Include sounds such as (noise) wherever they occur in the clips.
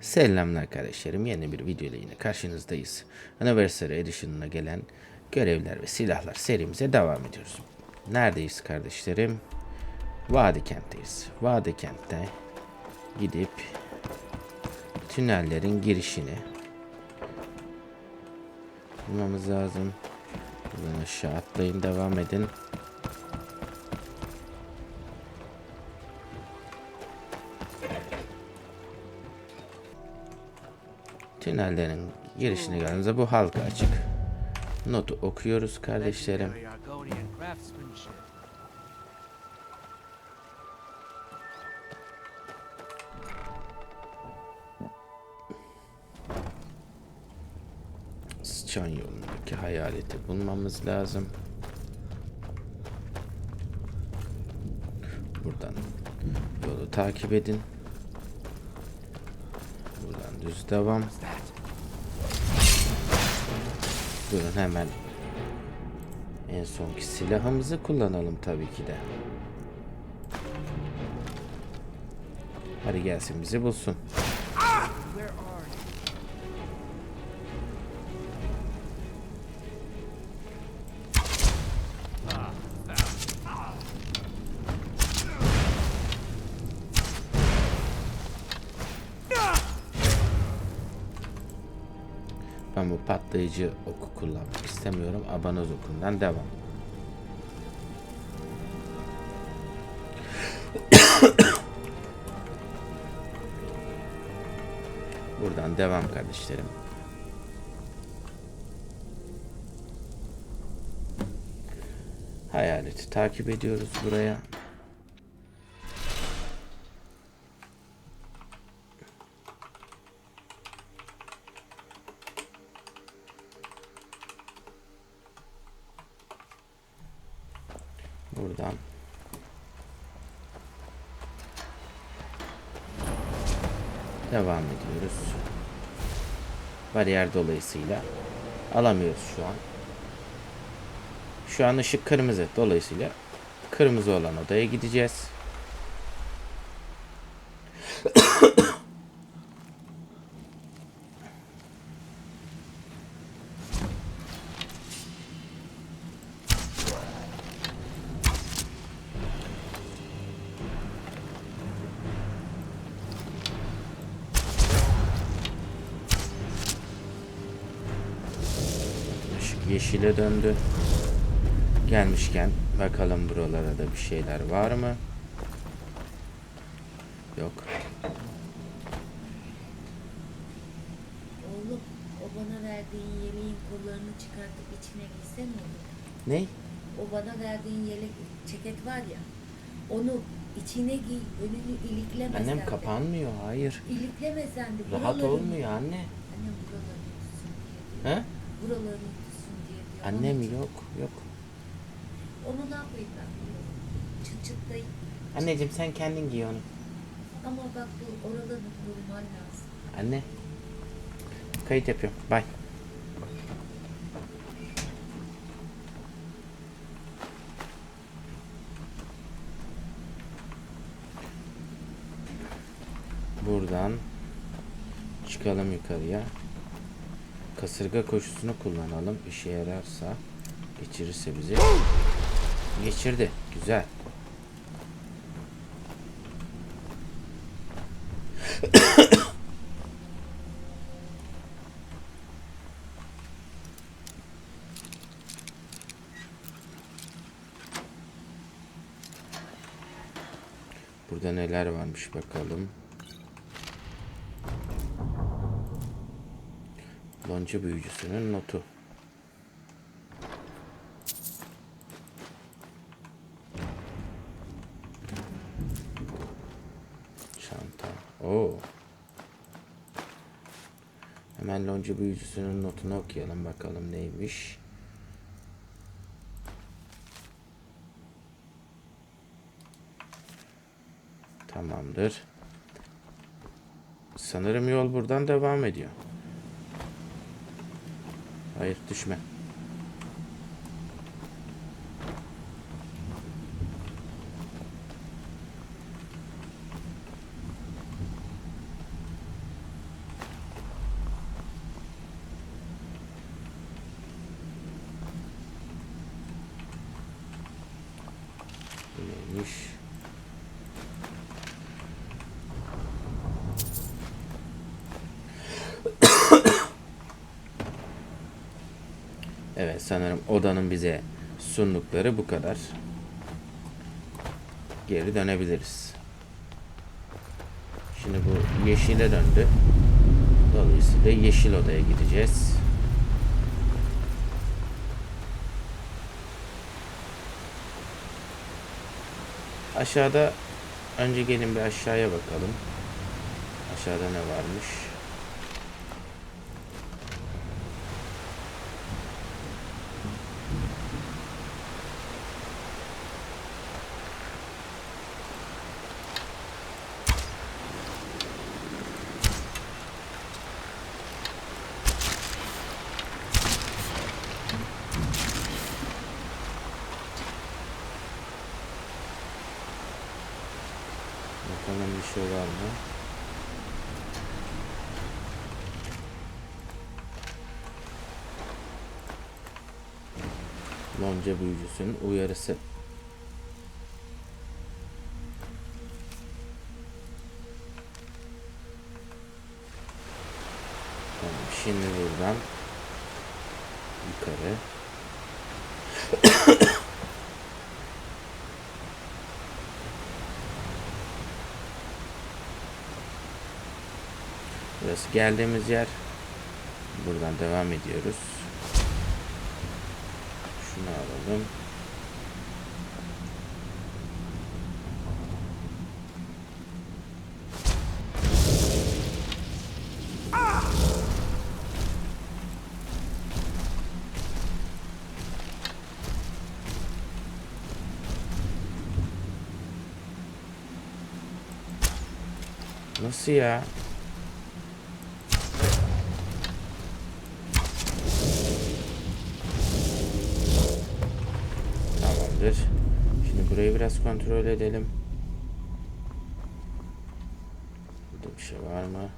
Selamlar kardeşlerim. Yeni bir video ile yine karşınızdayız. Anniversary Edition'ına gelen görevler ve silahlar serimize devam ediyoruz. Neredeyiz kardeşlerim? Vadi kentteyiz. Vadi kentte gidip tünellerin girişini bulmamız lazım. Buradan aşağı atlayın devam edin. Tünellerin girişine geldiğimizde bu halka açık. Notu okuyoruz kardeşlerim. Hayaleti bulmamız lazım. Buradan yolu takip edin. Buradan düz devam. Durun hemen en sonki silahımızı kullanalım tabii ki de. Hadi gelsin bizi bulsun. Patlayıcı oku kullanmak istemiyorum. Abanoz okundan devam. (coughs) Buradan devam kardeşlerim. Hayaleti takip ediyoruz buraya. Buradan devam ediyoruz. Bariyer dolayısıyla alamıyoruz şu an. Şu an ışık kırmızı. Dolayısıyla kırmızı olan odaya gideceğiz. Yeşile döndü. Gelmişken bakalım buralara da bir şeyler var mı? Yok. Oğlum o bana verdiğin yeleğin kollarını çıkartıp içine giysen olur. Ne? O bana verdiğin yelek ceket var ya. Onu içine giy, önünü ilikleme sen Annem de. kapanmıyor. Hayır. İlikleme sen de. Rahat olmuyor anne. Annem buralarını tutsun diye. He? Buralarını. Annem yok. Yok. Onu ne yapayım ben. Çıt çıtlayıp. Anneciğim sen kendin giy onu. Ama bak bu oralarını koruman lazım. Anne. Kayıt yapıyorum. Bye. Buradan çıkalım yukarıya. Kasırga koşusunu kullanalım. İşe yararsa geçirirse bizi. Geçirdi. Güzel. (coughs) Burada neler varmış bakalım. Lonca büyücüsünün notu. Çanta. Oo. Hemen lonca büyücüsünün notunu okuyalım bakalım neymiş. Tamamdır. Sanırım yol buradan devam ediyor. Hayır düşme. Bu neymiş? Evet sanırım odanın bize sundukları bu kadar. Geri dönebiliriz. Şimdi bu yeşile döndü. Dolayısıyla yeşil odaya gideceğiz. Aşağıda önce gelin bir aşağıya bakalım. Aşağıda ne varmış? Bakalım bir şey var mı? Lonca büyücüsünün uyarısı. Tamam, şimdi buradan yukarı. Burası geldiğimiz yer. Buradan devam ediyoruz. Şunu alalım. Nasıl ya? Tamamdır. Şimdi burayı biraz kontrol edelim. Burada bir şey var mı?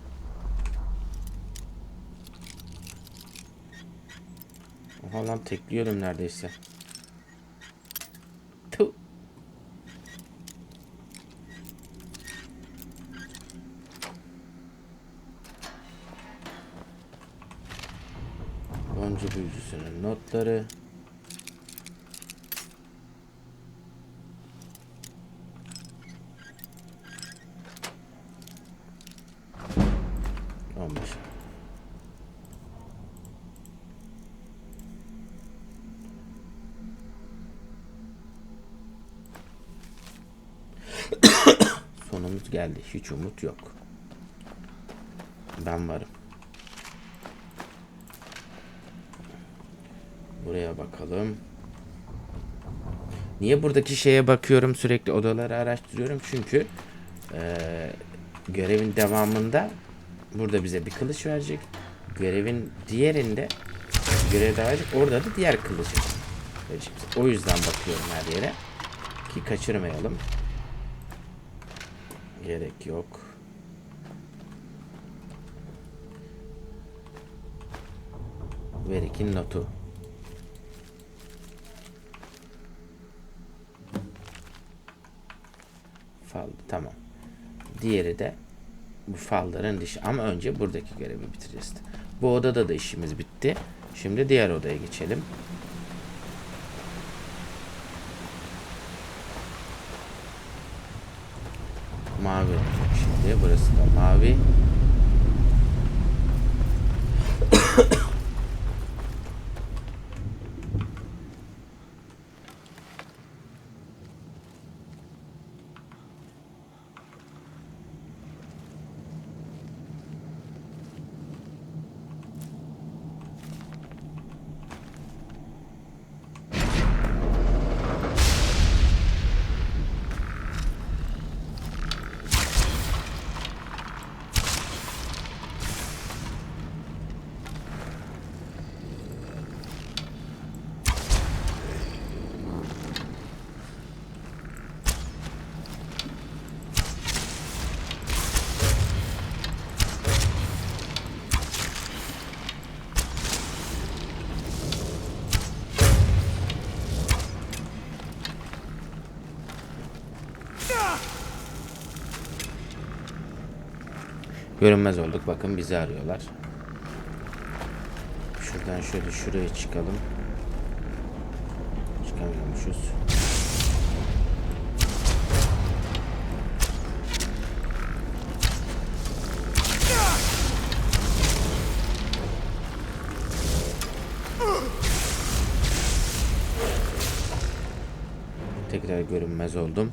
Oha lan tekliyordum neredeyse. Tuh. Boncu büyücüsünün notları. Sonumuz geldi. Hiç umut yok. Ben varım. Buraya bakalım. Niye buradaki şeye bakıyorum sürekli odaları araştırıyorum çünkü eee, görevin devamında burada bize bir kılıç verecek. Görevin diğerinde görev daha verecek. Orada da diğer kılıcı verecek. O yüzden bakıyorum her yere ki kaçırmayalım. Gerek yok. Verik'in notu. Fal tamam. Diğeri de bu falların dışı. Ama önce buradaki görevi bitireceğiz. Bu odada da işimiz bitti. Şimdi diğer odaya geçelim. Mavi olacak şimdi. Görünmez olduk. Bakın bizi arıyorlar. Şuradan şöyle şuraya çıkalım. Çıkamıyormuşuz. Tekrar görünmez oldum.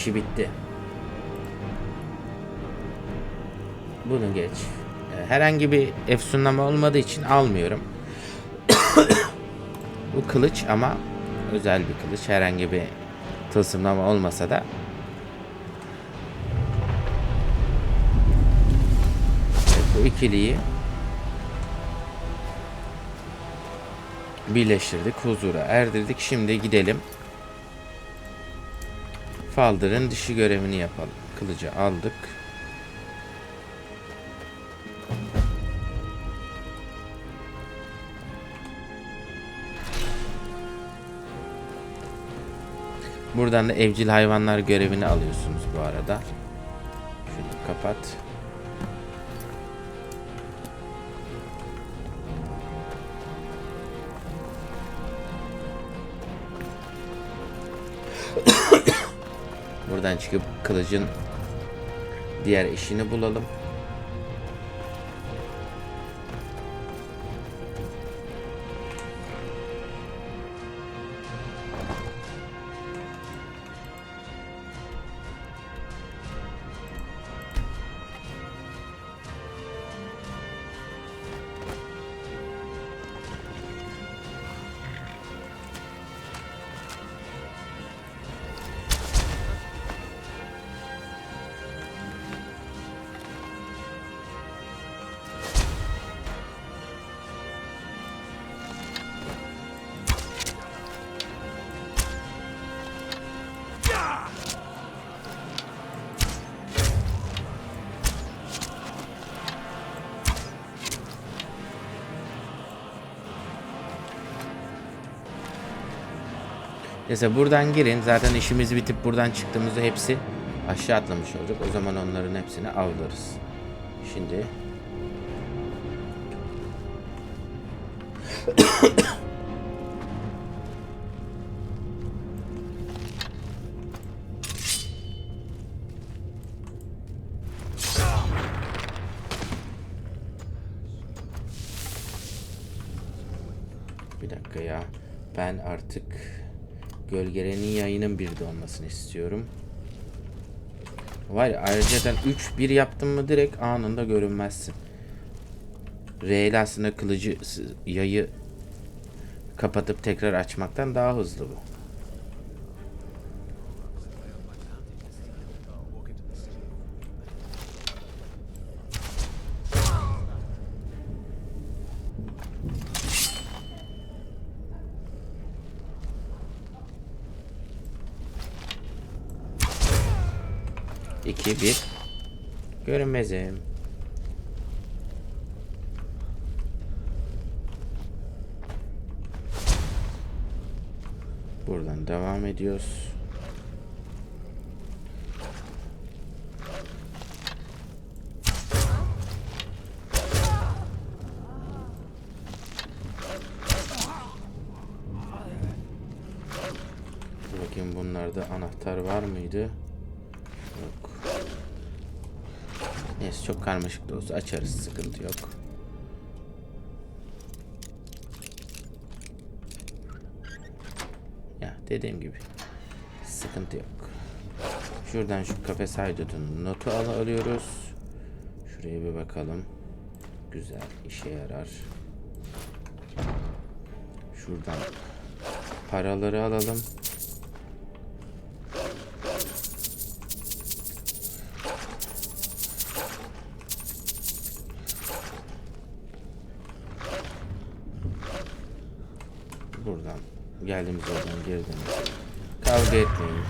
İşi bitti. Bunu geç. Ee, Herhangi bir efsunlama olmadığı için almıyorum. (coughs) Bu kılıç ama özel bir kılıç. Herhangi bir tılsımlama olmasa da bu ikiliyi birleştirdik, huzura erdirdik. Şimdi gidelim. Faldır'ın dişi görevini yapalım. Kılıcı aldık. Buradan da evcil hayvanlar görevini alıyorsunuz bu arada. Şunu kapat. Buradan çıkıp kılıcın diğer eşini bulalım. Neyse buradan girin. Zaten işimiz bitip buradan çıktığımızda hepsi aşağı atlamış olacak. O zaman onların hepsini avlarız. Şimdi (coughs) Bir dakika ya. Ben artık gölgelerin yayının bir de olmasını istiyorum. Var ya ayrıca 3-1 yaptın mı direkt anında görünmezsin. R ile aslında kılıcı yayı kapatıp tekrar açmaktan daha hızlı bu. İki bir. Görünmezim. Buradan devam ediyoruz. Bakayım bunlarda anahtar var mıydı? Karmaşık da olsa açarız sıkıntı yok. Ya dediğim gibi sıkıntı yok. Şuradan şu kafes haydutun notu al alıyoruz. Şuraya bir bakalım. Güzel işe yarar. Şuradan paraları alalım. Buradan geldiğimiz yerden geri dönelim. Kavga etmeyin.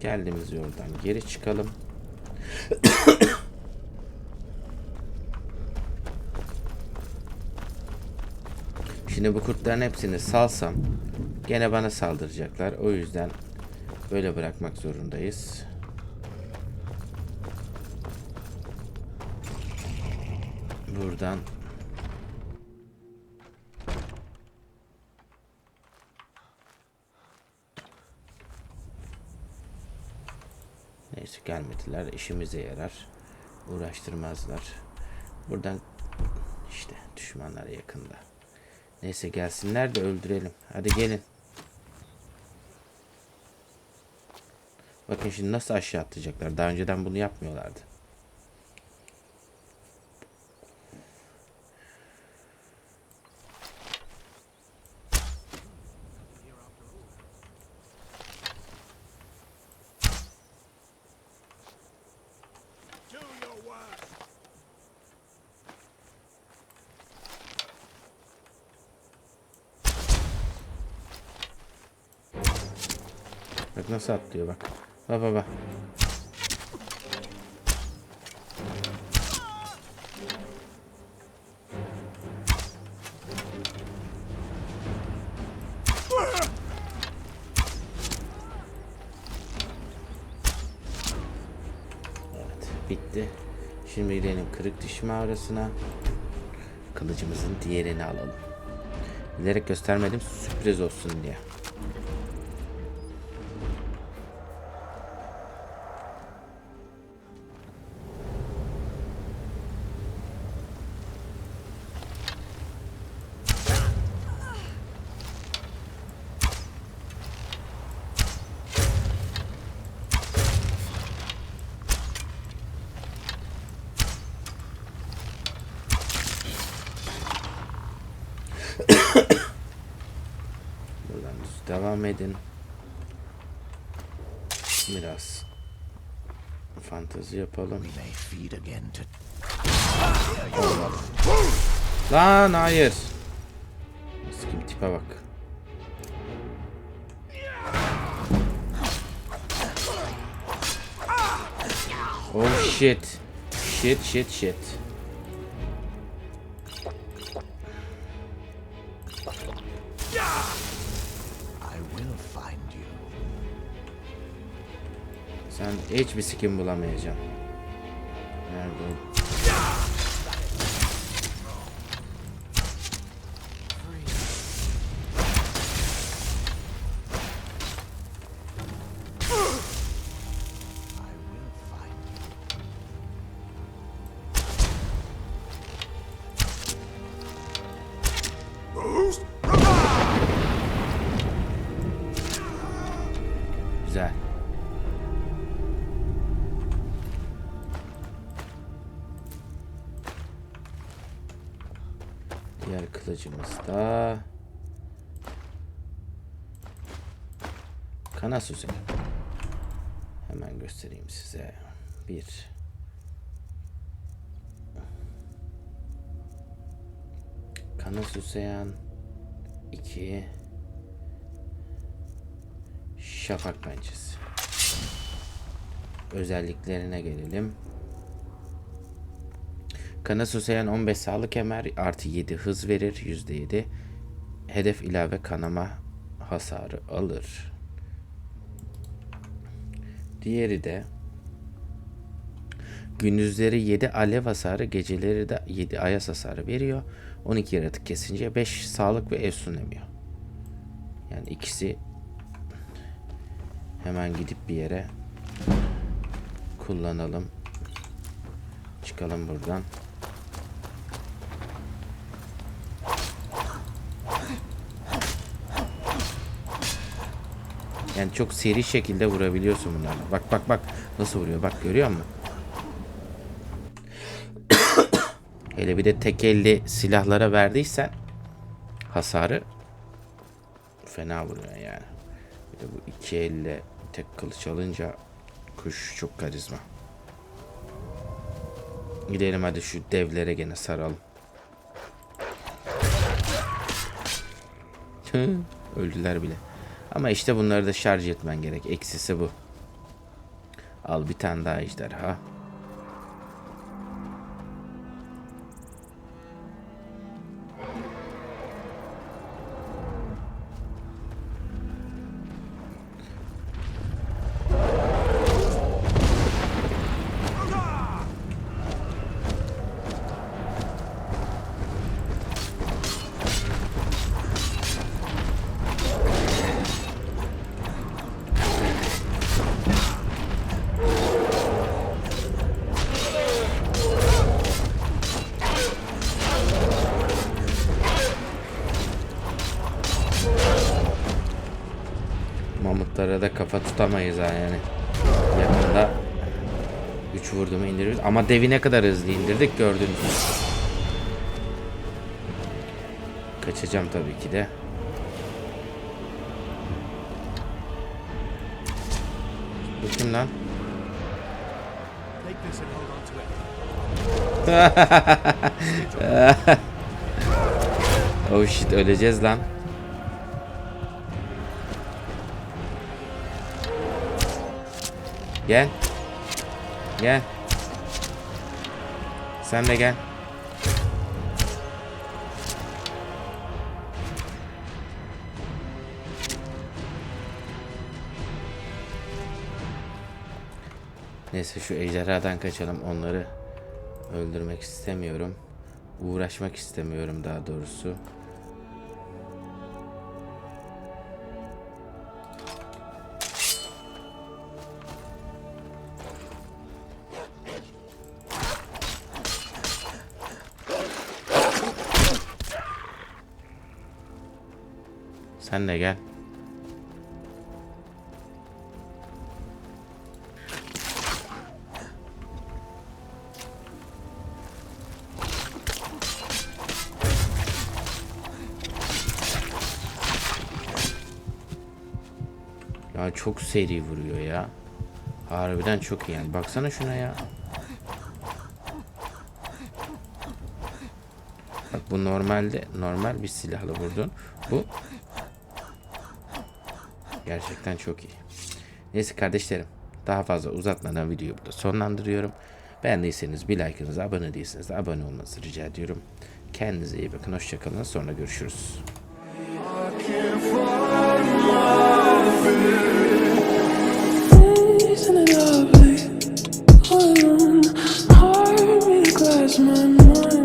Geldiğimiz yoldan geri çıkalım. (coughs) Şimdi bu kurtların hepsini salsam gene bana saldıracaklar. O yüzden böyle bırakmak zorundayız. Buradan Neyse gelmediler. İşimize yarar. Uğraştırmazlar. Buradan işte düşmanlar yakında. Neyse gelsinler de öldürelim. Hadi gelin. Bakın şimdi nasıl aşağı atlayacaklar. Daha önceden bunu yapmıyorlardı. Bak nasıl atlıyor bak. Bak bak bak. Evet bitti. Şimdi gidelim kırık diş mağarasına. Kılıcımızın diğerini alalım. Bilerek göstermedim sürpriz olsun diye. Biraz fantezi yapalım. to Lan hayır. Kim tipe bak. Oh shit. Shit shit shit. I will find you. Sen hiçbir skin bulamayacaksın. Diğer kılıcımız da kana süsü. Hemen göstereyim size. Bir. Kana süseyen. iki. Şafak pençesi. Özelliklerine gelelim. Kana susayan 15 sağlık kemer artı 7 hız verir %7. Hedef ilave kanama hasarı alır. Diğeri de gündüzleri 7 alev hasarı, geceleri de 7 ayas hasarı veriyor. 12 yaratık kesince 5 sağlık ve efsun emiyor. Yani ikisi Hemen gidip bir yere kullanalım. Çıkalım buradan. Yani çok seri şekilde vurabiliyorsun bunlarla. Bak bak bak nasıl vuruyor bak görüyor musun? (coughs) Hele bir de tek elli silahlara verdiysen hasarı fena vuruyor yani. Bir de bu iki elle tek kılıç alınca kuş çok karizma. Gidelim hadi şu devlere gene saralım. Öldüler bile. Ama işte bunları da şarj etmen gerek. Eksisi bu. Al bir tane daha ejderha. Mamutlara da kafa tutamayız ha yani. Yakında 3 vurduğumu indiririz. Ama devi ne kadar hızlı indirdik gördünüz. Kaçacağım tabii ki de. Bu kim lan? (laughs) Oh shit öleceğiz lan. Gel. Gel. Sen de gel. Neyse şu ejderhadan kaçalım. Onları öldürmek istemiyorum. Uğraşmak istemiyorum daha doğrusu. Sen de gel. Ya çok seri vuruyor ya. Harbiden çok iyi yani. Baksana şuna ya. Bak bu normalde normal bir silahla vurdun. Bu gerçekten çok iyi. Neyse kardeşlerim. Daha fazla uzatmadan videoyu burada sonlandırıyorum. Beğendiyseniz bir like'ınızı, abone değilseniz de abone olmanızı rica ediyorum. Kendinize iyi bakın. Hoşçakalın. Sonra görüşürüz. Isn't it